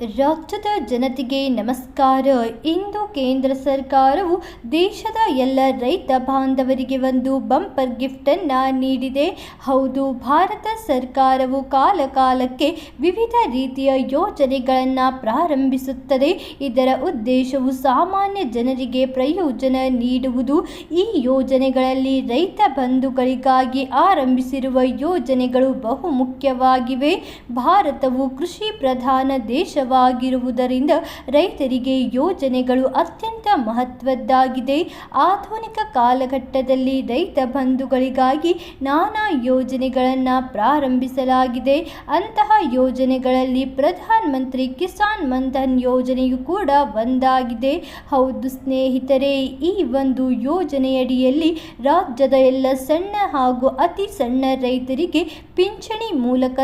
ರಾಜ್ಯದ ಜನತೆಗೆ ನಮಸ್ಕಾರ. ಇಂದು ಕೇಂದ್ರ ಸರ್ಕಾರವು ದೇಶದ ಎಲ್ಲ ರೈತ ಬಾಂಧವರಿಗೆ ಒಂದು ಬಂಪರ್ ಗಿಫ್ಟನ್ನು ನೀಡಿದೆ. ಹೌದು, ಭಾರತ ಸರ್ಕಾರವು ಕಾಲಕಾಲಕ್ಕೆ ವಿವಿಧ ರೀತಿಯ ಯೋಜನೆಗಳನ್ನು ಪ್ರಾರಂಭಿಸುತ್ತದೆ. ಇದರ ಉದ್ದೇಶವು ಸಾಮಾನ್ಯ ಜನರಿಗೆ ಪ್ರಯೋಜನ ನೀಡುವುದು. ಈ ಯೋಜನೆಗಳಲ್ಲಿ ರೈತ ಬಂಧುಗಳಿಗಾಗಿ ಆರಂಭಿಸಿರುವ ಯೋಜನೆಗಳು ಬಹುಮುಖ್ಯವಾಗಿವೆ ಭಾರತವು ಕೃಷಿ ಪ್ರಧಾನ ದೇಶವಾಗಿರುವುದರಿಂದ ರೈತರಿಗೆ ಯೋಜನೆಗಳು ಅತ್ಯಂತ ಮಹತ್ವದ್ದಾಗಿದೆ. ಆಧುನಿಕ ಕಾಲಘಟ್ಟದಲ್ಲಿ ರೈತ ಬಂಧುಗಳಿಗಾಗಿ ನಾನಾ ಯೋಜನೆಗಳನ್ನು ಪ್ರಾರಂಭಿಸಲಾಗಿದೆ. ಅಂತಹ ಯೋಜನೆಗಳಲ್ಲಿ ಪ್ರಧಾನ ಮಂತ್ರಿ ಕಿಸಾನ್ ಮನ್ಧನ್ ಯೋಜನೆಯು ಕೂಡ ಒಂದಾಗಿದೆ. ಹೌದು ಸ್ನೇಹಿತರೆ, ಈ ಒಂದು ಯೋಜನೆಯಡಿಯಲ್ಲಿ ರಾಜ್ಯದ ಎಲ್ಲ ಸಣ್ಣ ಹಾಗೂ ಅತಿ ಸಣ್ಣ ರೈತರಿಗೆ ಪಿಂಚಣಿ ಮೂಲಕ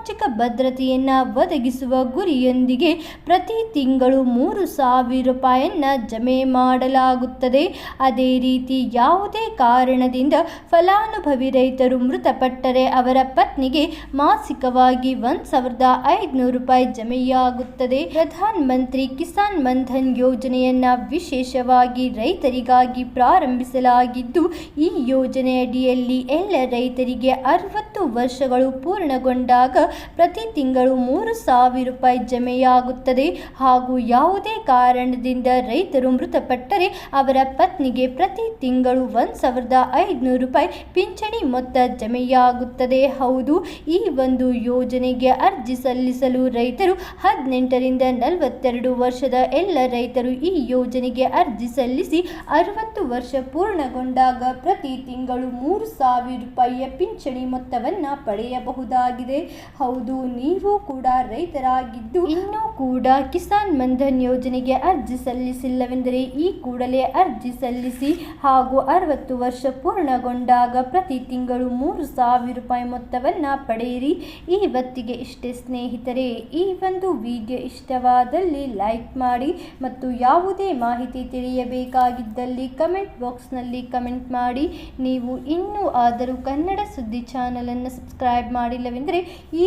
ಸಾಮಾಜಿಕ ಭದ್ರತೆಯನ್ನು ಒದಗಿಸುವ ಗುರಿಯೊಂದಿಗೆ ಪ್ರತಿ ತಿಂಗಳು ಮೂರು ಸಾವಿರ ರೂಪಾಯಿಯನ್ನು ಜಮೆ ಮಾಡಲಾಗುತ್ತದೆ. ಅದೇ ರೀತಿ ಯಾವುದೇ ಕಾರಣದಿಂದ ಫಲಾನುಭವಿ ರೈತರು ಮೃತಪಟ್ಟರೆ ಅವರ ಪತ್ನಿಗೆ ಮಾಸಿಕವಾಗಿ ಒಂದು ಸಾವಿರದ ಐದುನೂರು ರೂಪಾಯಿ ಜಮೆಯಾಗುತ್ತದೆ. ಪ್ರಧಾನ ಮಂತ್ರಿ ಕಿಸಾನ್ ಮನ್ಧನ್ ಯೋಜನೆಯನ್ನು ವಿಶೇಷವಾಗಿ ರೈತರಿಗಾಗಿ ಪ್ರಾರಂಭಿಸಲಾಗಿದ್ದು, ಈ ಯೋಜನೆಯಡಿಯಲ್ಲಿ ಎಲ್ಲ ರೈತರಿಗೆ ಅರವತ್ತು ವರ್ಷಗಳು ಪೂರ್ಣಗೊಂಡಾಗ ಪ್ರತಿ ತಿಂಗಳು ಮೂರು ಸಾವಿರ ರೂಪಾಯಿ ಜಮೆಯಾಗುತ್ತದೆ. ಹಾಗೂ ಯಾವುದೇ ಕಾರಣದಿಂದ ರೈತರು ಮೃತಪಟ್ಟರೆ ಅವರ ಪತ್ನಿಗೆ ಪ್ರತಿ ತಿಂಗಳು ಒಂದು ಸಾವಿರದ ಐದುನೂರು ರೂಪಾಯಿ ಪಿಂಚಣಿ ಮೊತ್ತ ಜಮೆಯಾಗುತ್ತದೆ. ಹೌದು, ಈ ಒಂದು ಯೋಜನೆಗೆ ಅರ್ಜಿ ಸಲ್ಲಿಸಲು ರೈತರು ಹದಿನೆಂಟರಿಂದ ನಲವತ್ತೆರಡು ವರ್ಷದ ಎಲ್ಲ ರೈತರು ಈ ಯೋಜನೆಗೆ ಅರ್ಜಿ ಸಲ್ಲಿಸಿ ಅರವತ್ತು ವರ್ಷ ಪೂರ್ಣಗೊಂಡಾಗ ಪ್ರತಿ ತಿಂಗಳು ಮೂರು ಸಾವಿರ ರೂಪಾಯಿಯ ಪಿಂಚಣಿ ಮೊತ್ತವನ್ನು ಪಡೆಯಬಹುದಾಗಿದೆ. ಹೌದು, ನೀವು ಕೂಡ ರೈತರಾಗಿದ್ದು ಇನ್ನೂ ಕೂಡ ಕಿಸಾನ್ ಮನ್ಧನ್ ಯೋಜನೆಗೆ ಅರ್ಜಿ ಸಲ್ಲಿಸಿಲ್ಲವೆಂದರೆ ಈ ಕೂಡಲೇ ಅರ್ಜಿ ಸಲ್ಲಿಸಿ ಹಾಗೂ ಅರವತ್ತು ವರ್ಷ ಪೂರ್ಣಗೊಂಡಾಗ ಪ್ರತಿ ತಿಂಗಳು ಮೂರು ಸಾವಿರ ರೂಪಾಯಿ ಮೊತ್ತವನ್ನು ಪಡೆಯಿರಿ. ಈ ಹೊತ್ತಿಗೆ ಇಷ್ಟೇ ಸ್ನೇಹಿತರೆ, ಈ ಒಂದು ವಿಡಿಯೋ ಇಷ್ಟವಾದಲ್ಲಿ ಲೈಕ್ ಮಾಡಿ ಮತ್ತು ಯಾವುದೇ ಮಾಹಿತಿ ತಿಳಿಯಬೇಕಾಗಿದ್ದಲ್ಲಿ ಕಮೆಂಟ್ ಬಾಕ್ಸ್ನಲ್ಲಿ ಕಮೆಂಟ್ ಮಾಡಿ. ನೀವು ಇನ್ನೂ ಆದರೂ ಕನ್ನಡ ಸುದ್ದಿ ಚಾನಲನ್ನು ಸಬ್ಸ್ಕ್ರೈಬ್ ಮಾಡಿಲ್ಲವೆಂದರೆ ಈ